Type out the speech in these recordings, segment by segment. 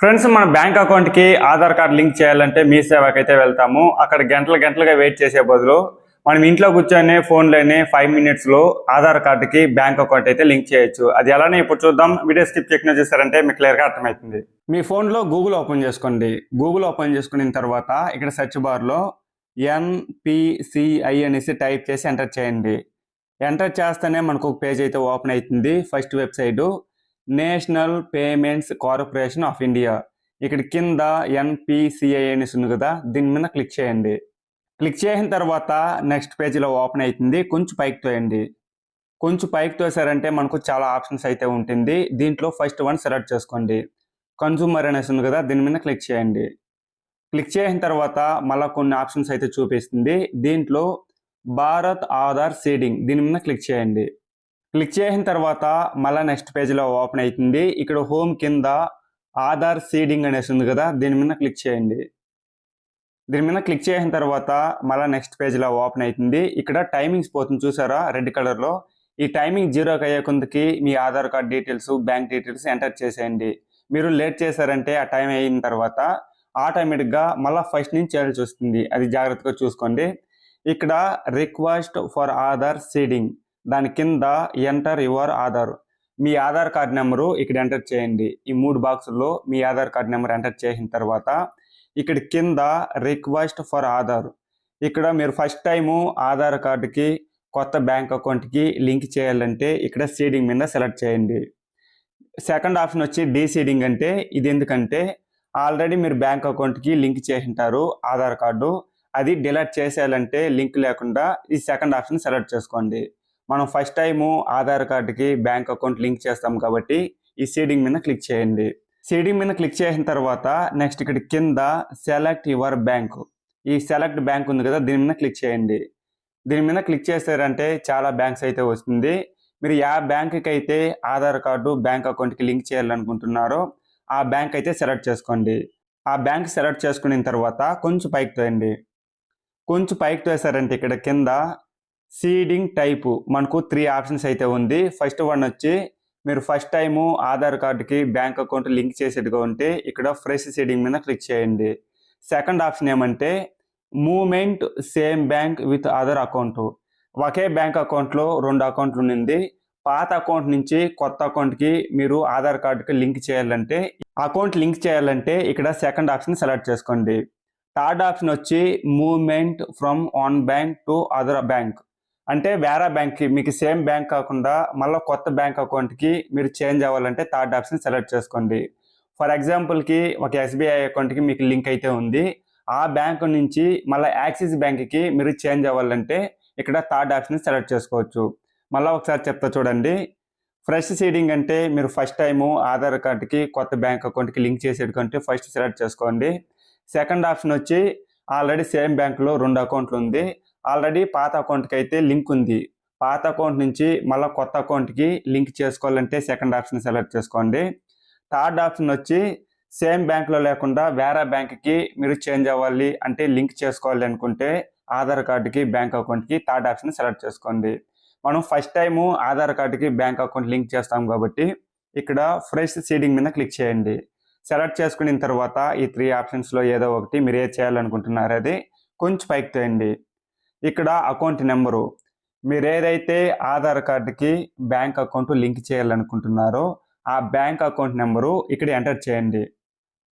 Friends మన bank అకౌంట్కి Aadhaar card link చేయాలంటే మీ సేవకైతే వెళ్తాము. అక్కడ గంటలు గంటలుగా వెయిట్ చేసే బదులు మనం ఇంట్లో కూర్చొని ఫోన్లోనే ఫైవ్ మినిట్స్లో ఆధార్ కార్డుకి బ్యాంక్ అకౌంట్ అయితే లింక్ చేయొచ్చు. అది ఎలానే ఇప్పుడు చూద్దాం. వీడియో స్కిప్ చెక్కిన చూసారంటే మీకు క్లియర్గా అర్థమవుతుంది. మీ ఫోన్లో గూగుల్ ఓపెన్ చేసుకోండి. గూగుల్ ఓపెన్ చేసుకున్న తర్వాత ఇక్కడ సెర్చ్ బార్లో ఎన్పిసిఐ అనేసి టైప్ చేసి ఎంటర్ చేయండి. ఎంటర్ చేస్తేనే మనకు ఒక పేజ్ అయితే ఓపెన్ అవుతుంది. First website. National payments corporation of India. ఇక్కడ కింద ఎన్పిసిఐ అనేసి ఉంది కదా దీని మీద క్లిక్ చేయండి. క్లిక్ చేసిన తర్వాత నెక్స్ట్ పేజీలో ఓపెన్ అవుతుంది కొంచెం పైకి తోయండి. కొంచెం పైకి తోసారంటే మనకు చాలా ఆప్షన్స్ అయితే ఉంటుంది. దీంట్లో ఫస్ట్ వన్ సెలెక్ట్ చేసుకోండి. కన్సూమర్ అనేసి ఉంది కదా దీని మీద క్లిక్ చేయండి. క్లిక్ చేసిన తర్వాత మళ్ళీ కొన్ని ఆప్షన్స్ అయితే చూపిస్తుంది. దీంట్లో భారత్ ఆధార్ సీడింగ్ దీని మీద క్లిక్ చేయండి. క్లిక్ చేసిన తర్వాత మళ్ళీ నెక్స్ట్ పేజ్లో ఓపెన్ అవుతుంది. ఇక్కడ హోమ్ కింద ఆధార్ సీడింగ్ అనేసి ఉంది కదా దీని మీద క్లిక్ చేయండి. దీని మీద క్లిక్ చేసిన తర్వాత మళ్ళీ నెక్స్ట్ పేజ్లో ఓపెన్ అవుతుంది. ఇక్కడ టైమింగ్స్ పోతుంది చూసారా రెడ్ కలర్లో. ఈ టైమింగ్ జీరోకి అయ్యే కొంతకి మీ Aadhaar card details bank details enter చేసేయండి. మీరు లేట్ చేశారంటే ఆ టైం అయిన తర్వాత ఆటోమేటిక్గా మళ్ళీ ఫస్ట్ నుంచి చేయాల్సి వస్తుంది. అది జాగ్రత్తగా చూసుకోండి. ఇక్కడ రిక్వెస్ట్ ఫర్ ఆధార్ సీడింగ్. దాని కింద ఎంటర్ యువర్ ఆధార్. మీ ఆధార్ కార్డ్ నెంబరు ఇక్కడ ఎంటర్ చేయండి. ఈ మూడు బాక్సుల్లో మీ ఆధార్ కార్డ్ నెంబర్ ఎంటర్ చేసిన తర్వాత ఇక్కడ కింద రిక్వెస్ట్ ఫర్ ఆధార్. ఇక్కడ మీరు ఫస్ట్ టైము ఆధార్ కార్డుకి కొత్త బ్యాంక్ అకౌంట్కి లింక్ చేయాలంటే ఇక్కడ సీడింగ్ మీద సెలెక్ట్ చేయండి. సెకండ్ ఆప్షన్ వచ్చి డీసీడింగ్ అంటే ఇది ఎందుకంటే ఆల్రెడీ మీరు బ్యాంక్ అకౌంట్కి లింక్ చేసింటారు ఆధార్ కార్డు. అది డిలీట్ చేసేయాలంటే లింక్ లేకుండా ఈ సెకండ్ ఆప్షన్ సెలెక్ట్ చేసుకోండి. మనం ఫస్ట్ టైము ఆధార్ కార్డుకి బ్యాంక్ అకౌంట్ లింక్ చేస్తాం కాబట్టి ఈ సీడింగ్ మీద క్లిక్ చేయండి. సీడింగ్ మీద క్లిక్ చేసిన తర్వాత నెక్స్ట్ ఇక్కడ కింద సెలెక్ట్ యువర్ బ్యాంక్ ఈ సెలెక్ట్ బ్యాంక్ ఉంది కదా దీని మీద క్లిక్ చేయండి. దీని మీద క్లిక్ చేశారంటే చాలా బ్యాంక్స్ అయితే వస్తుంది. మీరు యా బ్యాంక్కి అయితే ఆధార్ కార్డు బ్యాంక్ అకౌంట్కి లింక్ చేయాలనుకుంటున్నారో ఆ బ్యాంక్ అయితే సెలెక్ట్ చేసుకోండి. ఆ బ్యాంక్ సెలెక్ట్ చేసుకున్న తర్వాత కొంచెం పైకి తోయండి. కొంచెం పైకి తోసారంటే ఇక్కడ కింద సీడింగ్ టైపు. మనకు త్రీ ఆప్షన్స్ అయితే ఉంది. ఫస్ట్ వన్ వచ్చి మీరు ఫస్ట్ టైము ఆధార్ కార్డుకి బ్యాంక్ అకౌంట్ లింక్ చేసేట్టుగా ఉంటే ఇక్కడ ఫ్రెష్ సీడింగ్ మీద క్లిక్ చేయండి. సెకండ్ ఆప్షన్ ఏమంటే moment same bank with other account. Okay bank అకౌంట్లో రెండు అకౌంట్లు ఉంది పాత అకౌంట్ నుంచి కొత్త అకౌంట్కి మీరు ఆధార్ కార్డుకి లింక్ చేయాలంటే అకౌంట్ లింక్ చేయాలంటే ఇక్కడ సెకండ్ ఆప్షన్ సెలెక్ట్ చేసుకోండి. థర్డ్ ఆప్షన్ వచ్చి movement from one bank to other bank. అంటే వేరే బ్యాంక్కి మీకు సేమ్ బ్యాంక్ కాకుండా మళ్ళీ కొత్త బ్యాంక్ అకౌంట్కి మీరు చేంజ్ అవ్వాలంటే థర్డ్ ఆప్షన్ సెలెక్ట్ చేసుకోండి. ఫర్ ఎగ్జాంపుల్కి ఒక ఎస్బీఐ అకౌంట్కి మీకు లింక్ అయితే ఉంది. ఆ బ్యాంక్ నుంచి మళ్ళీ యాక్సిస్ బ్యాంక్కి మీరు చేంజ్ అవ్వాలంటే ఇక్కడ థర్డ్ ఆప్షన్ సెలెక్ట్ చేసుకోవచ్చు. మళ్ళీ ఒకసారి చెప్తా చూడండి. ఫ్రెష్ సీడింగ్ అంటే మీరు ఫస్ట్ టైము ఆధార్ కార్డుకి కొత్త బ్యాంక్ అకౌంట్కి లింక్ చేసేటంటే ఫస్ట్ సెలెక్ట్ చేసుకోండి. సెకండ్ ఆప్షన్ వచ్చి ఆల్రెడీ సేమ్ బ్యాంక్లో రెండు అకౌంట్లు ఉంది. ఆల్రెడీ పాత అకౌంట్కి అయితే లింక్ ఉంది. పాత అకౌంట్ నుంచి మళ్ళీ కొత్త అకౌంట్కి లింక్ చేసుకోవాలంటే సెకండ్ ఆప్షన్ సెలెక్ట్ చేసుకోండి. థర్డ్ ఆప్షన్ వచ్చి సేమ్ బ్యాంక్లో లేకుండా వేరే బ్యాంక్కి మీరు చేంజ్ అవ్వాలి అంటే లింక్ చేసుకోవాలి అనుకుంటే ఆధార్ కార్డుకి బ్యాంక్ అకౌంట్కి థర్డ్ ఆప్షన్ సెలెక్ట్ చేసుకోండి. మనం ఫస్ట్ టైము ఆధార్ కార్డుకి బ్యాంక్ అకౌంట్ లింక్ చేస్తాం కాబట్టి ఇక్కడ ఫ్రెష్ సీడింగ్ మీద క్లిక్ చేయండి. సెలెక్ట్ చేసుకున్న తర్వాత ఈ త్రీ ఆప్షన్స్లో ఏదో ఒకటి మీరు ఏ చేయాలనుకుంటున్నారు అది కొంచెం పైకి తేయండి. ఇక్కడ అకౌంట్ నెంబరు మీరు ఏదైతే ఆధార్ కార్డుకి బ్యాంక్ అకౌంట్ లింక్ చేయాలనుకుంటున్నారో ఆ బ్యాంక్ అకౌంట్ నెంబరు ఇక్కడ ఎంటర్ చేయండి.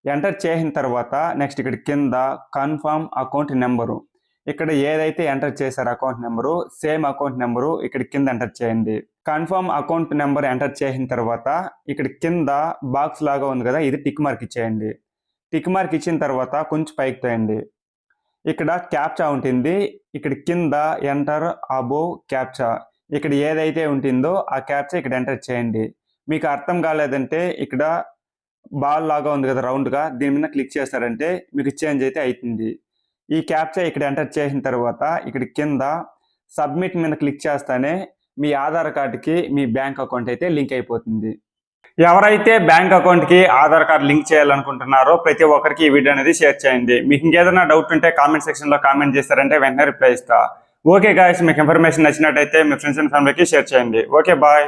ఎంటర్ చేసిన తర్వాత నెక్స్ట్ ఇక్కడ కింద కన్ఫర్మ్ అకౌంట్ నెంబరు ఇక్కడ ఏదైతే ఎంటర్ చేశారో account number same account number ఇక్కడ కింద ఎంటర్ చేయండి. కన్ఫర్మ్ అకౌంట్ నెంబర్ ఎంటర్ చేసిన తర్వాత ఇక్కడ కింద బాక్స్ లాగా ఉంది కదా ఇది టిక్ మార్క్ ఇచ్చేయండి. టిక్ మార్క్ ఇచ్చిన తర్వాత కొంచెం పైకి తోయండి. ఇక్కడ క్యాప్చా ఉంటుంది. ఇక్కడ కింద ఎంటర్ అబో క్యాప్చా ఇక్కడ ఏదైతే ఉంటుందో ఆ క్యాప్చా ఇక్కడ ఎంటర్ చేయండి. మీకు అర్థం కాలేదంటే ఇక్కడ బాల్ లాగా ఉంది కదా రౌండ్గా దీని మీద క్లిక్ చేస్తారంటే మీకు చేంజ్ అయితే అవుతుంది ఈ క్యాప్చా ఇక్కడ ఎంటర్ చేసిన తర్వాత ఇక్కడ కింద సబ్మిట్ మీద క్లిక్ చేస్తానే మీ ఆధార్ కార్డుకి మీ బ్యాంక్ అకౌంట్ అయితే లింక్ అయిపోతుంది. ఎవరైతే బ్యాంక్ అకౌంట్కి ఆధార్ కార్డ్ లింక్ చేయాలనుకుంటున్నారో ప్రతి ఒక్కరికి ఈ వీడియో అనేది షేర్ చేయండి. మీకు ఇంకేదైనా డౌట్ ఉంటే కామెంట్ సెక్షన్లో కామెంట్ చేస్తారంటే వెంటనే రిప్లై ఇస్తా. ఓకే గాయస్ మీకు ఇన్ఫర్మేషన్ నచ్చినట్టయితే మీ ఫ్రెండ్స్ అండ్ ఫ్యామిలీకి షేర్ చేయండి. Okay bye.